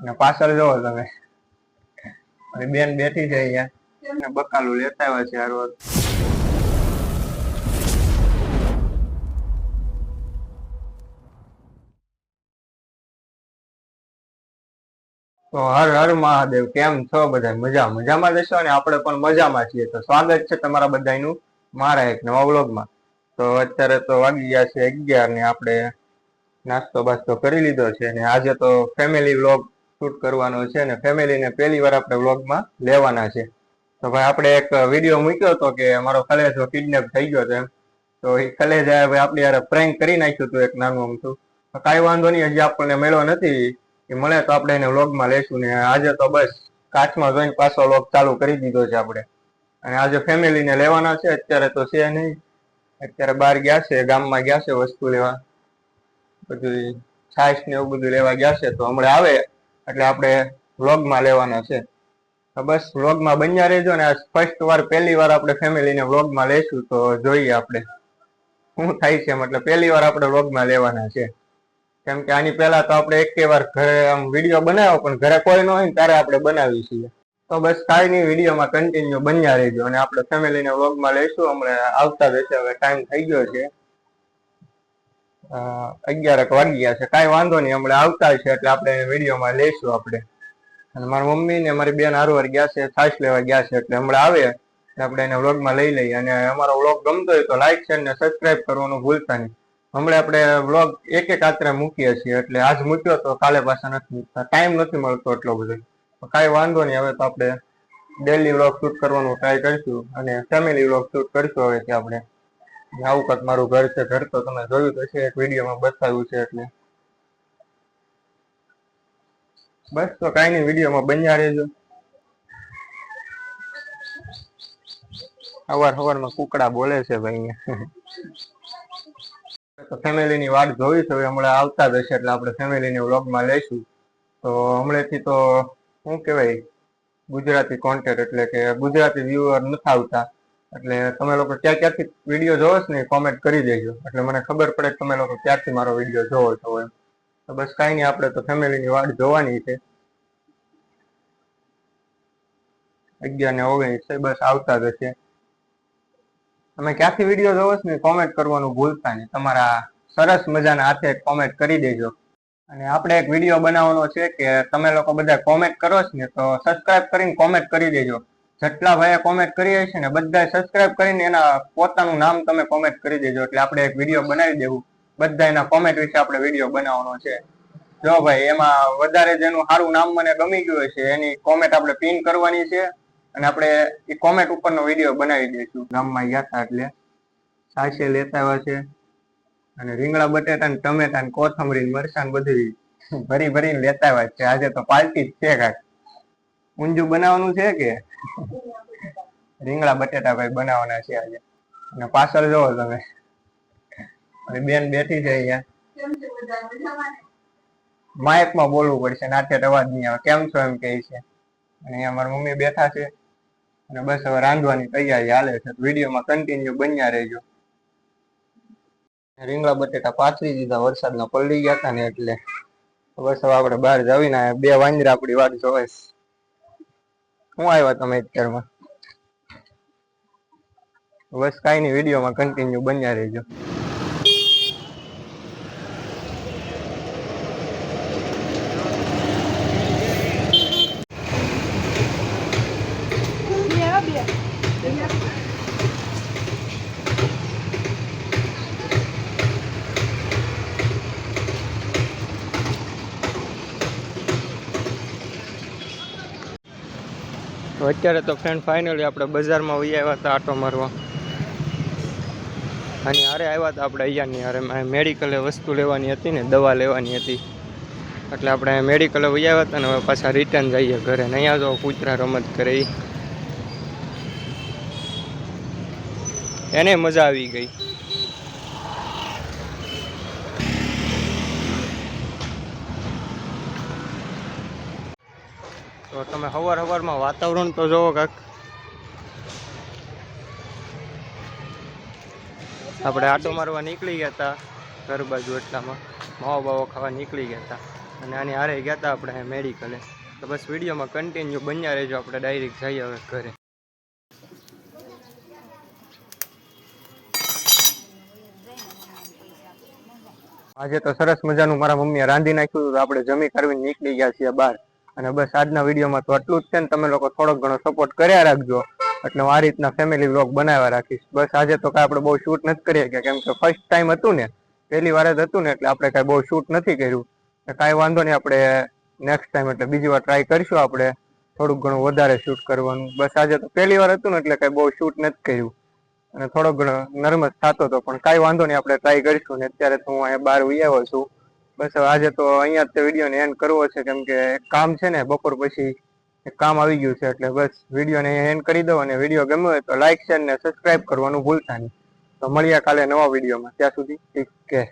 અને પાછળ જોવો તમે. અને બેન બેઠી છે અહીંયા. બકાલું લેતા આવ્યા છે રોજ તો હર હર મહાદેવ, કેમ છો બધા મજા, મજામાં જશો અને આપણે પણ મજામાં છીએ. તો સ્વાગત છે તમારા બધાનું મારા એક નવા વ્લોગમાં. તો અત્યારે તો વાગી ગયા છે અગિયાર ને આપણે નાસ્તો બાસ્તો કરી લીધો છે. અને આજે તો ફેમિલી વ્લોગ શૂટ કરવાનો છે અને ફેમિલીને પહેલી વાર આપણે વ્લોગમાં લેવાના છે. તો ભાઈ આપણે એક વીડિયો મૂક્યો હતો કે મારો કલેજો કિડનેપ થઈ ગયો છે તો એ કલેજા ભાઈ આપણે યાર પ્રેન્ક કરી નાખ્યું હતું એક નાનું અમથું. કાંઈ વાંધો નહીં, હજી આપણને મળ્યો નથી. એ મળે તો આપણે એને વ્લોગમાં લેશું ને આજે તો બસ કાચમાં જોઈને પાછો વ્લોગ ચાલુ કરી દીધો છે આપણે. અને આજે ફેમિલીને લેવાના છે, અત્યારે તો છે નહીં. અત્યારે બહાર ગયા છે, ગામમાં ગયા છે વસ્તુ લેવા. બધું છાશ ને એવું બધું લેવા ગયા છે, તો હમણાં આવે. એટલે આપણે વ્લોગમાં લેવાના છે. બસ વ્લોગમાં બન્યા રહેજો ને આ ફર્સ્ટ વાર, પહેલી વાર આપણે ફેમિલીને વ્લોગમાં લેશું તો જોઈએ આપણે. શું થાય છે મતલબ પહેલી વાર આપણે વ્લોગમાં લેવાના છે. કેમ કે આની પહેલા તો આપણે એક વાર ઘરે આમ વીડિયો બનાવ્યો, પણ ઘરે કોઈ ન હોય ને ત્યારે આપણે બનાવી છીએ. તો બસ કાંઈ નહીં, વિડીયોમાં કન્ટિન્યુ બન્યા રહેજો અને આપણે ફેમિલીને વ્લોગમાં લઈશું. હમણાં આવતા રહેશે હવે ટાઈમ થઈ ગયો છે. અગિયારક ગયા છે. કાંઈ વાંધો નહીં, હમણાં આવતા છે એટલે આપણે વિડીયોમાં લઈશું આપણે. અને મારી મમ્મી ને મારી બેન હારવાર ગયા છે, છાશ લેવા ગયા છે એટલે હમણાં આવે. આપણે એને વ્લોગમાં લઈ લઈએ. અને અમારો વ્લોગ ગમતો હોય તો લાઈક શેર ને સબસ્ક્રાઈબ કરવાનું ભૂલતા નહીં. હમણાં આપણે વ્લોગ એક એક આત્રે મૂકીએ છીએ એટલે આજ મૂક્યો તો કાલે પાછા નથી મૂકતા. ટાઈમ નથી મળતો એટલો બધો. કાંઈ વાંધો નહીં, હવે તો આપણે ડેલી વ્લોગ શૂટ કરવાનું ટ્રાય કરીશું. અને ફેમિલી વ્લોગ શૂટ કરીશું હવેથી આપણે. આવું કાંક મારું ઘર છે, ઘર તો તમે જોયું તો છે એક વિડીયોમાં બતાવ્યું છે એટલે. બસ તો કાંઈ નહીં, વિડીયોમાં બન્યા રહેજો. સવાર સવારમાં કુકડા બોલે છે ભાઈ તો ફેમિલીની વાટ જોઈ છે હમણાં આવતા જ હશે એટલે આપણે ફેમિલીને વ્લોગમાં લઈશું. તો હમણાંથી તો, શું કહેવાય, ગુજરાતી કોન્ટેન્ટ એટલે કે ગુજરાતી વ્યુઅર નથી આવતા. એટલે તમે લોકો ક્યાં ક્યાંથી વીડિયો જોવો છો ને કોમેન્ટ કરી દેજો. એટલે મને ખબર પડે કે તમે લોકો ક્યાંથી મારો વીડિયો જોવો છો એમ. તો બસ કાંઈ નહીં, આપણે તો ફેમિલીની વાટ જોવાની છે. અગિયાર ને ઓગણીસ છે, બસ આવતા જ હશે. તમે ક્યાંથી વીડિયો જોવો છો ને કોમેન્ટ કરવાનું ભૂલતા નહીં. તમારા સરસ મજાના હાથે કોમેન્ટ કરી દેજો. અને આપણે એક વીડિયો બનાવવાનો છે કે તમે લોકો બધા કોમેન્ટ કરો છો ને તો સબસ્ક્રાઇબ કરીને કોમેન્ટ કરી દેજો. જેટલા ભાઈએ કોમેન્ટ કરી હશે ને બધા સબસ્ક્રાઇબ કરીને એના પોતાનું નામ તમે કોમેન્ટ કરી દેજો. એટલે આપણે એક વીડિયો બનાવી દેવું. બધા એના કોમેન્ટ વિશે આપણે વીડિયો બનાવવાનો છે. જો ભાઈ, એમાં વધારે જેનું સારું નામ મને ગમી ગયું હશે, એની કોમેન્ટ આપણે પિન કરવાની છે અને આપણે એ કોમેન્ટ ઉપરનો વીડિયો બનાવી દઈશું. ગામમાં ગયા એટલે સાસે લેતા આવ્યા છે. અને રીંગણા, બટેટા ને ટમેટા ને કોથમરી ને મરચાં ને બધું ભરી ભરીને લેતા આવ્યા છે. આજે તો પાર્ટી જ છે કાંઈક ઊંજું બનાવવાનું છે કે? રીંગણા બટેટા ભાઈ બનાવવાના છે આજે. અને પાછળ જોવો તમે. અને બેન બેઠી છે અહીંયા. માઇકમાં બોલવું પડશે નાથે અવાજ નહીં આવે. કેમ છો એમ કહે છે. અને અહીંયા મારા મમ્મી બેઠા છે. અને બસ હવે રાંધવાની તૈયારી હાલે છે. વિડીયોમાં કન્ટિન્યુ બન્યા રહેજો. રીંગણા બટેટા પાથરી દીધા વરસાદના પલળી ગયા હતા ને એટલે. બસ હવે આપણે બહાર જાવીને. બે વાંદરા આપણી વાત જોવે શું આવ્યા તમે અત્યારમાં? બસ કાંઈ નહીં વિડીયોમાં કન્ટિન્યુ બન્યા રહેજો. અત્યારે તો ફ્રેન્ડ ફાઇનલી આપણે બજારમાં વહી આવ્યા હતા આટો મારવા. અને હારે આવ્યા હતા આપણે અહીંયાની હારે. મેડિકલે વસ્તુ લેવાની હતી ને, દવા લેવાની હતી. એટલે આપણે મેડિકલે વહી આવ્યા હતા ને, હવે પાછા રિટર્ન જઈએ ઘરે. ને અહીંયા જો કૂતરા રમત કરે એને મજા આવી ગઈ. તો તમે સવાર સવારમાં વાતાવરણ તો જોવો કાક. આપણે આટો મારવા નીકળી ગયા હતા, ઘર બાજુ એટલામાં. માવો બાવો ખાવા નીકળી ગયા હતા. અને આની હારે ગયા હતા આપણે મેડિકલે તો બસ વિડીયોમાં કન્ટિન્યુ બન્યા રહેજો આપણે ડાયરેક્ટ જઈએ હવે ઘરે. આજે તો સરસ મજાનું મારા મમ્મીએ રાંધી નાખ્યું હતું આપણે જમી કરવી નીકળી ગયા છીએ બહાર. અને બસ આજના વિડીયોમાં તો આટલું જ છે ને તમે લોકો થોડોક ઘણો સપોર્ટ કર્યા રાખજો. એટલે હું આ રીતના ફેમિલી વ્લોગ બનાવ્યા રાખીશ. બસ આજે તો કાંઈ આપણે બહુ શૂટ નથી કરી કે કેમ કે ફર્સ્ટ ટાઈમ હતું ને, પહેલી વાર જ હતું ને, એટલે આપણે કાંઈ બહુ શૂટ નથી કર્યું. કાંઈ વાંધો નહીં, આપણે નેક્સ્ટ ટાઈમ એટલે બીજી વાર ટ્રાય કરીશું આપણે થોડુંક ઘણું વધારે શૂટ કરવાનું. બસ આજે તો પહેલી વાર હતું ને, એટલે કાંઈ બહુ શૂટ નથી કર્યું. અને થોડો ઘણો નર્વસ થતો હતો પણ કાંઈ વાંધો નહીં, આપણે ટ્રાય કરીશું. ને અત્યારે તો હું અહીંયા બહાર ઉઈ આવ્યો છું. બસ હવે આજે તો અહીંયા જ તે વિડીયોને એન્ડ કરવો છે, કેમ કે કામ છે ને, બપોર પછી કામ આવી ગયું છે, એટલે બસ વિડીયોને એન્ડ કરી દો અને વીડિયો ગમ્યો હોય તો લાઈક શેર ને સબસ્ક્રાઇબ કરવાનું ભૂલતા નહીં. તો મળીએ કાલે નવા વિડીયોમાં ત્યાં સુધી ઠીક કે